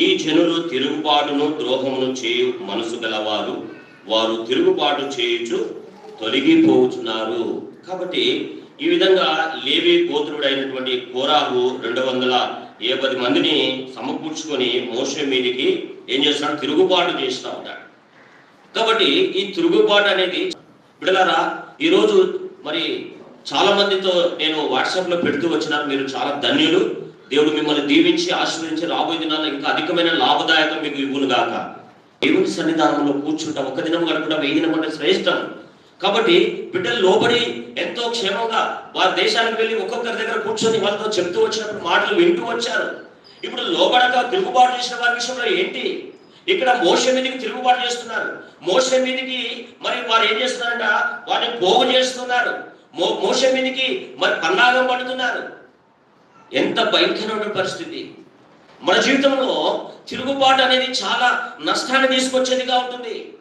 ఈ జనులు తిరుగుబాటును ద్రోహమును చేయు మనసు గలవారు. వారు తిరుగుబాటు చేయుచు తొలగిపోతున్నారు కాబట్టి ఈ విధంగా లేవి గోత్రుడైనటువంటి కోరాహు రెండు వందల ఏ పది మందిని సమకూర్చుకొని మోస మీదికి ఏం చేస్తాడు? తిరుగుబాటు చేస్తూ ఉంటాడు కాబట్టి ఈ తిరుగుబాటు అనేది బిడలారా ఈరోజు మరి చాలా మందితో నేను వాట్సాప్లో పెడుతూ వచ్చినాను. మీరు చాలా ధన్యులు. దేవుడు మిమ్మల్ని దీవించి ఆశీర్వదించి రాబోయే దినాల్లో ఇంకా అధికమైన లాభదాయకం మీకు ఇవ్వను గాక. దేవుని సన్నిధానంలో కూర్చుంటాం. ఒక దినం గడపడం వెయ్యి దినం అంటే శ్రేష్టం. కాబట్టి బిడ్డలు లోబడి ఎంతో క్షేమంగా వారి దేశానికి వెళ్ళి ఒక్కొక్కరి దగ్గర కూర్చొని వాళ్ళతో చెప్తూ వచ్చినప్పుడు మాటలు వింటూ వచ్చారు. ఇప్పుడు లోబడక తిరుగుబాటు చేసిన వారి విషయంలో ఏంటి? ఇక్కడ మోస మీదకి తిరుగుబాటు చేస్తున్నారు. మోస మీదకి మరి వారు ఏం చేస్తున్నారంట? వారిని పోగు చేస్తున్నారు. మో మోస మీదకి మరి పన్నాగం పడుతున్నారు. ఎంత భయంకరమైన పరిస్థితి. మన జీవితంలో తిరుగుబాటు అనేది చాలా నష్టాన్ని తీసుకొచ్చేదిగా ఉంటుంది.